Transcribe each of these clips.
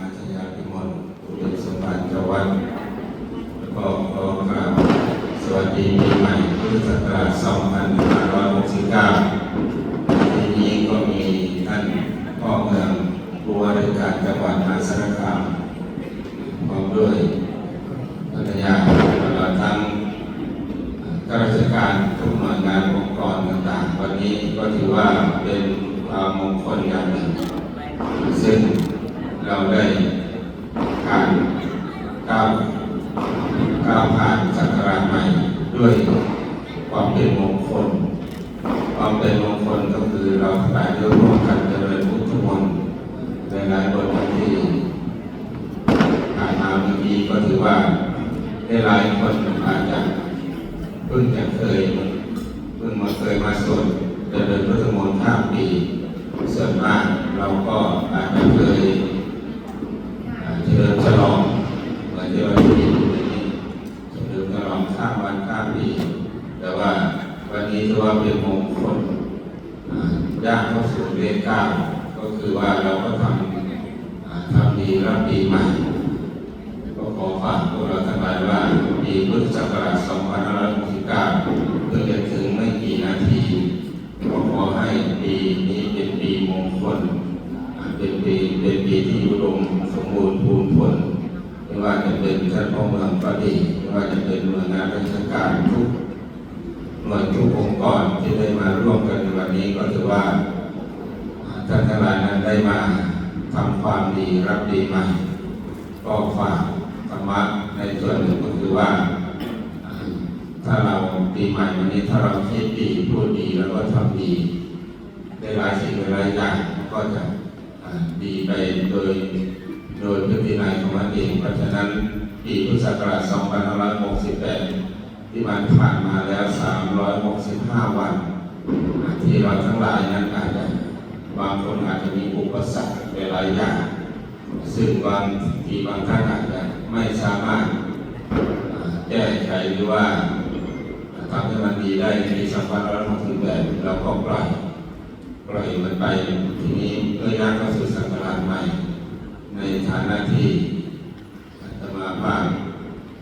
มาชยาพิมลผู้เป็นสมบัติจวัดแล้วก็ขอกราบสวัสดีปีใหม่พุทธศักราช2569ทีนี้ก็มีท่านพ่อเมืองผู้ว่าราชการจังหวัดมหาสารคามพร้อมด้วยภรรยาตลอดทั้ง ข้าราชการทุกหน่วยงานองค์กรต่างๆ วันนี้ก็ถือว่าเป็นความมงคลอย่างหนึ่ง ซึ่งเราได้ผ่าน ก้าวก้าวผ่านสักราชใหม่ด้วยความเป็นมงคล ความเป็นมงคลก็คือเราทั้งหลายได้ร่วมกันเจริญพุทธมนต์ในหลายบทที่ผ่านมาเมื่อกี้ก็ถือว่าได้หลายคนอาจจะเพิ่งจะเคยเพิ่งมาเคยมาสวดเจริญพุทธมนต์ข้ามปีส่วนมากเราก็อาจจะเคยอ่าเจริญฉลองเหมือนที่เราได้ยินอยู่ในนี้เจริญฉลองข้ามวันข้ามปี แต่ว่าวันนี้ถือว่าเป็นมงคลอ่าย่าง เข้าสู่เลขเก้าก็คือว่าเราก็ทำทำดีรับปีใหม่ ก็ขอฝากพวกเราทั้งหลายว่าปีพุทธศักราช2569เพิ่งจะถึงไม่กี่นาทีก็ขอให้ปีนี้เป็นปีมงคลเป็นปีเป็นปีที่อุดมสมบูรณ์พูนผลไม่ว่าจะเป็นท่านพ่อเมืองก็ดีไม่ว่าจะเป็นหน่วยงานราชการทุก หน่วยทุกองค์กรที่ได้มาร่วมกันในวันนี้ก็ถือว่าท่านทั้งหลายนั้นได้มาทำความดีรับดีม่ก็ฝากธรรมะในส่วนหนึ่งก็คือว่า ถ้าเราปีใหม่วันนี้ถ้าเราคิดดีพูดดีแล้วก็ทำดีในหลายสิ่งหลายอย่างก็จะดีไปโดยโดยพฤตินัยของมันเองเพราะฉะนั้นปีพุทธศักราช2568 ที่มันผ่านมาแล้ว 365 วัน ที่เราทั้งหลายนั้นอาจจะบางคนอาจจะมีอุปสรรคหลายอย่าง ซึ่งบางทีบางท่านอาจจะไม่สามารถแก้ไขหรือว่าทำให้มันดีได้ในสัปี2568เราก็ปล่อยปล่อยมันไปทีนี้เมื่อย่างเข้าสู่สังกัดใหม่ ในฐานะที่อาตมาภาพ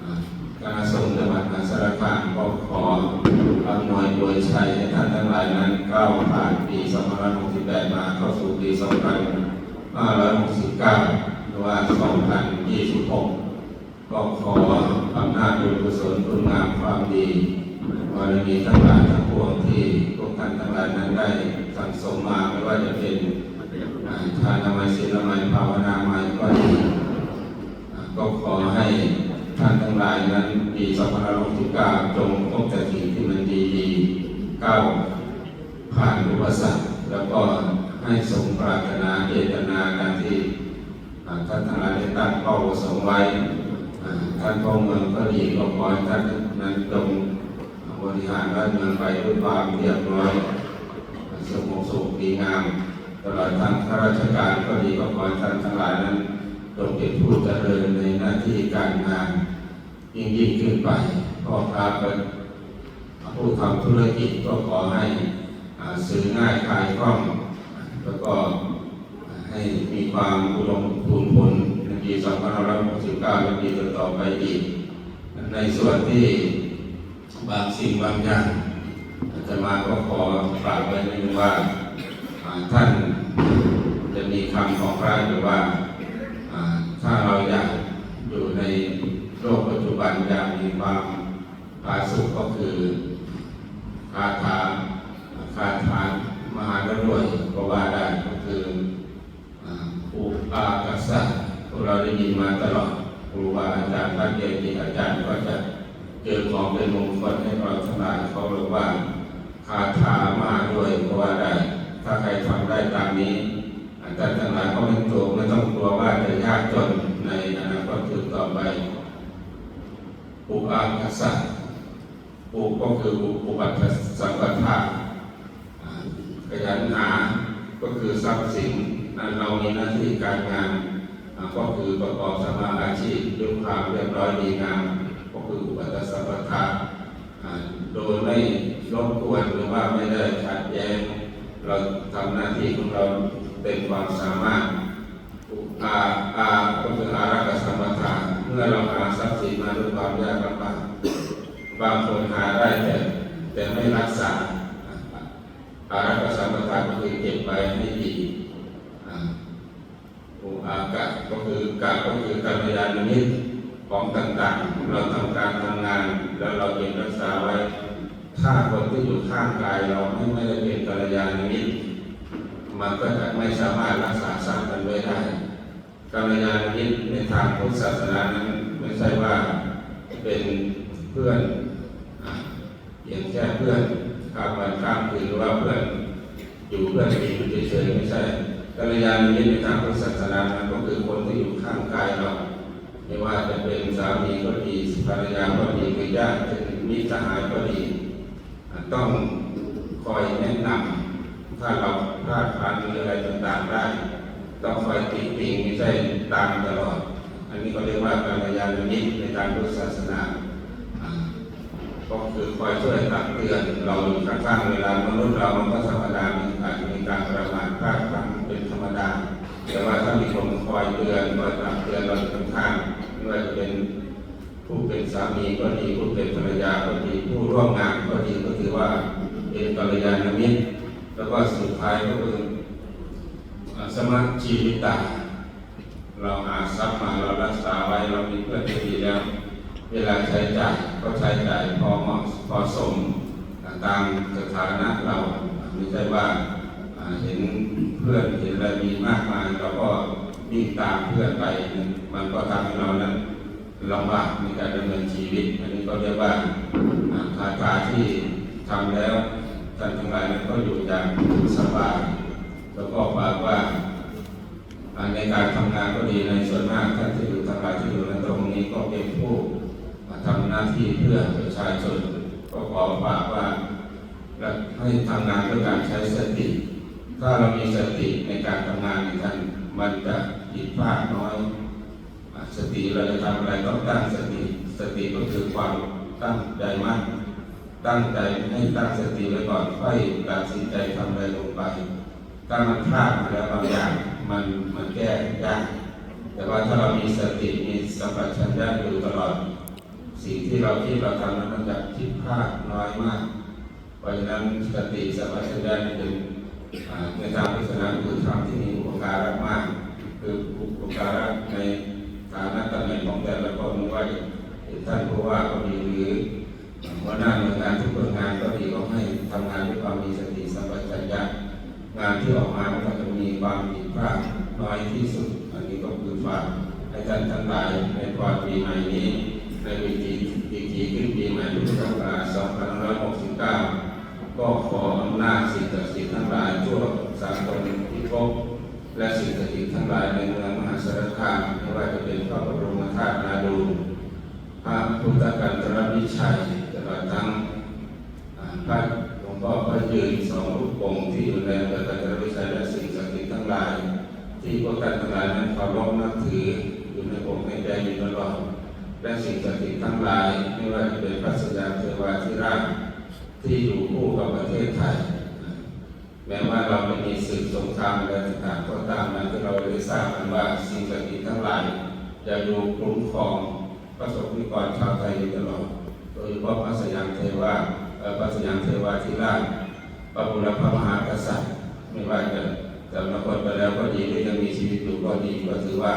อ่าคณะสงฆ์จังหวัด มหาสารคามก็ขออำนวยโดยชัยให้ท่านทั้งหลายนั้นก้าวผ่านปี2568มาเข้าสู่ปี2569หรือว่า 2026 ก็ขออำนาจบุญกุศลคุณงามความดีบารมีทั้งหลายทั้งปวงที่พวกท่านทั้งหลายนั้นได้สั่งสมมาไม่ว่าจะเป็นทานนามัยศีลนามัยภาวนาไมัยก็ดีก็ขอให้ ท่านทั้งหลายนั้นปี2569จงพบแต่สิ่งที่มันดีๆก้าวผ่านอุปสรรคแล้วก็ให้สมปรารถนาเจตนาการที่อ่าท่านทั้งหลายได้ตั้งเป้าประสงค์ไว้ท่านพ่อเมืองก็ดีก็ขอให้ท่านนั้นจงบริหารบ้านเมืองไปด้วยความเรียบร้อยสงบสุขดีงามตลอดทั้งข้าราชการก็ดีก็ขอให้ท่านทั้งหลายนั้น จงเป็นผู้เจริญในหน้าที่การงาน ยิ่งยิ่งขึ้นไปพ่อค้าเป็นผู้ทำธุรกิจก็ขอให้ซื้อง่ายขายคล่อง แล้วก็ให้มีความอุดมพูนพลในปี2569และปีต่อไปอีก ในส่วนที่บางสิ่งบางอย่างอาตมาก็ขอฝากไว้นิดนึงว่าท่านจะมีคำของพระอยู่ว่าอ่า ถ้าเราอยากอยู่ในโลกปัจจุบันอย่างมีความผาสุกก็คือคาถาคาถามหารวยก็ว่าได้ก็คืออุปากัสสะพวกเราได้ยินมาตลอดครูบาอาจารย์ท่านเกจิอาจารย์ก็จะเจอของเป็นมงคลให้เราทั้งหลายเขาเรียกว่าคาถามหารวยก็ว่าได้ ถ้าใครทำได้ตามนี้ อาจารย์ทั้งหลายก็ไม่ตัวไม่ต้องกลัวว่าจะยากจนในอนาคตถือต่อไปอุปากัสสะอุปก็คืออุปัฏสัมปทาอ่าขยันหาก็คือทรัพย์สินนั้นเรามีหน้าที่การงานก็คือประกอบสมาอาชีพด้วยความเรียบร้อยดีงามก็คืออุปัฏสัมปทาอ่าโดยไม่รบกวนหรือว่าไม่ได้ขัดแย้งเราทำหน้าที่ของเรา เป็นความสามารถอาอาก็คืออารักษสัมปทานเมื่อเราหาทรัพย์สินมาด้วยความยากลำบากบางคนหาได้แต่แต่ไม่รักษาอารักษสัมปทานก็คือเก็บไว้ให้ดีอุอากะก็คือกะก็คือกัลยาณมิตรของต่างๆ เราทำการทำงาน แล้วเราเก็บรักษาไว้ ถ้าคนที่อยู่ข้างกายเราไม่ไม่ได้เป็นกัลยาณมิตร มันก็จะไม่สามารถรักษาทรัพย์กันไว้ได้กัลยาณมิตรในทางพุทธศาสนานั้นไม่ใช่ว่าเป็นเพื่อนอะเพียงแค่เพื่อนข้ามวันข้ามคืนหรือว่าเพื่อนอยู่เพื่อนกินเฉยๆไม่ใช่กัลยาณมิตรในทางพุทธศาสนานั้นก็คือคนที่อยู่ข้างกายเราไม่ว่าจะเป็นสามีก็ดีภรรยาก็ดีหรือญาติมิตรสหายก็ดี ต้องคอยแนะนำ ถ้าเราพลาดพลั้งหรืออะไรต่างๆได้ ต้องคอยติติงไม่ใช่ตามตลอด อันนี้ก็เรียกว่าการยานมิตรในทางพุทธศาสนาก็คือคอยช่วยตักเตือนเราอยู่ข้างๆเวลามนุษย์เรามันก็ธรรมดามีอาจจะมีการประมาทพลาดพลั้งเป็นธรรมดา แต่ว่าถ้ามีคนคอยเตือนคอยตักเตือนเราอยู่ข้างๆไม่ว่าจะเป็นผู้เป็นสามีก็ดีผู้เป็นภรรยาก็ดีผู้ร่วมงานก็ดีก็ถือว่าเป็นกัลยาณมิตร แล้วก็สุดท้ายก็คือสมาชีวิตา เราหาทรัพย์มาเรารักษาไว้เรามีเพื่อนที่ดีแล้ว เวลาใช้จ่ายก็ใช้จ่ายพอเหมาะพอสมตามสถานะเราไม่ใช่ว่าเห็นเพื่อนเห็นอะไรมีมากมายเราก็วิ่งตามเพื่อนไปมันก็ทำให้เรานั้นลำบากในการดำเนินชีวิต อันนี้ก็เรียกว่าอ่าคาถาที่ทำแล้ว ท่านทั้งหลายนั้นก็อยู่อย่างสบายแล้วก็ฝากว่าในการทำงานก็ดีในส่วนมากท่านที่อยู่ทั้งายที่อยู่ในตรงนี้ก็เป็นผู้มาหน้าที่เพื่อประชาชนก็ขอฝากว่าและให้ทำงานด้วยการใช้สติ ถ้าเรามีสติในการทำงานในท่านมันจะผิดพลาดน้อย สติเราจะทำอะไรต้องตั้งสติ สติก็คือความตั้งใจมั่น ตั้งใจให้ตั้งสติไว้ก่อนค่อยตัดสินใจทำอะไรลงไปถ้ามันพลาดแล้วบางอย่างมันมันแก้ยากแต่ว่าถ้าเรามีสติมีสัมปชัญญะอยู่ตลอด สิ่งที่เราคิดเราทำนั้นมันจะผิดพลาดน้อยมาก เพราะฉะนั้นสติสัมปชัญญะนี่เป็นอ่าในทางพุทธศาสนาคือธรรมที่มีอุปการะมาก คืออุปการะในฐานะตำแหน่งของแต่ละคนว่าเป็นท่านผู้ว่าก็ดีหรือ หัวหน้าหน่วยงานทุกหน่วยงานก็ดีก็ให้ทำงานด้วยความมีสติสัมปชัญญะงานที่ออกมาก็จะมีความผิดพลาดน้อยที่สุด อันนี้ก็คือฝากให้ท่านทั้งหลายในวันปีใหม่นี้ในวิธีวิธีขึ้นปีใหม่พุทธศักราช2569 ก็ขออำนาจสิ่งศักดิ์สิทธิ์ทั้งหลายทั่วสากลพิภพและสิ่งศักดิ์สิทธิ์ทั้งหลายในเมืองมหาสารคามไม่ว่าจะเป็นพระบรมธาตุนาดูพระพุทธกันตรวิชัย ตลอดทั้งอ่าพระหลวงพ่อพระยืนสองรูปองค์ที่อยู่ในอำเภอกันตรวิชัยและสิ่งศักดิ์สิทธิ์ทั้งหลาย ที่พวกท่านทั้งหลายนั้นเคารพนับถืออยู่ในอกในใจอยู่ตลอดและสิ่งศักดิ์สิทธิ์ทั้งหลายไม่ว่าจะเป็นพระสยามเทวาธิราชที่อยู่คู่กับประเทศไทย แม้ว่าเราไม่มีศึกสงครามอะไรต่างๆก็ตามนั้นที่เราได้ทราบกันว่าสิ่งศักดิ์สิทธิ์ทั้งหลายจะอยู่คุ้มครองประสบนิกรชาวไทยอยู่ตลอด ยเฉพาะพระสยามเทวาพระสยามเทวาธิราชพระบุรพมหากษัตริย์ ไม่ว่าจะจะนครไปแล้วก็ดีหรือยังมีชีวิตอยู่ก็ดีก็ถือว่า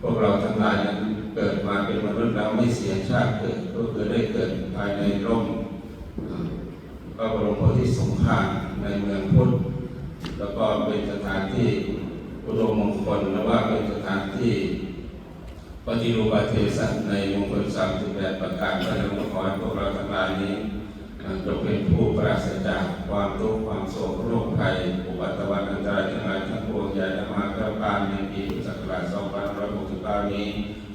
พวกเราทั้งหลายนั้นเกิดมาเป็นมนุษย์แล้วไม่เสียชาติเกิดก็คือได้เกิดภายในร่มพระบรมโพธิสงคราในเมืองพุทธแล้วก็เป็นสถานที่อุดมมงคลและว่าเป็นสถานที่ ปฏิรูปประเทศในมงคลสามสิบแปดประการพระนครพวกเราทั้งหลายนี้จงเป็นผู้ปราศจากความทุกข์ความโศกโรคภัยอุบัติวันอันตรายทั้งหลายทั้งปวงอย่าได้มาเก้าการในปีพุทธศักราช2569นี้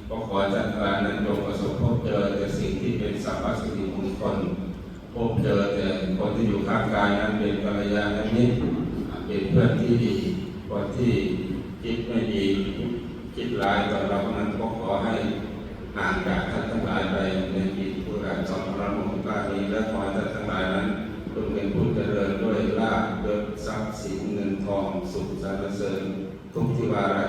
ก็ขอจัดการนั้นจงประสบพบเจอแต่สิ่งที่เป็นสัมมาสิริมงคลพบเจอแต่คนที่อยู่ข้างกายนั้นเป็นกัลยาณมิตรเป็นเพื่อนที่ดีคนที่คิดไม่ดีคิดร้ายต่อเรานั้นก็ขอให้ห่างจากท่านทั้งหลายไปในปีพุทธศักราช2569นี้ และขอให้ท่านทั้งหลายนั้นจงเป็นผู้เจริญด้วยลาภยศทรัพย์สินเงินทองสุขสรรเสริญทุกทิวารา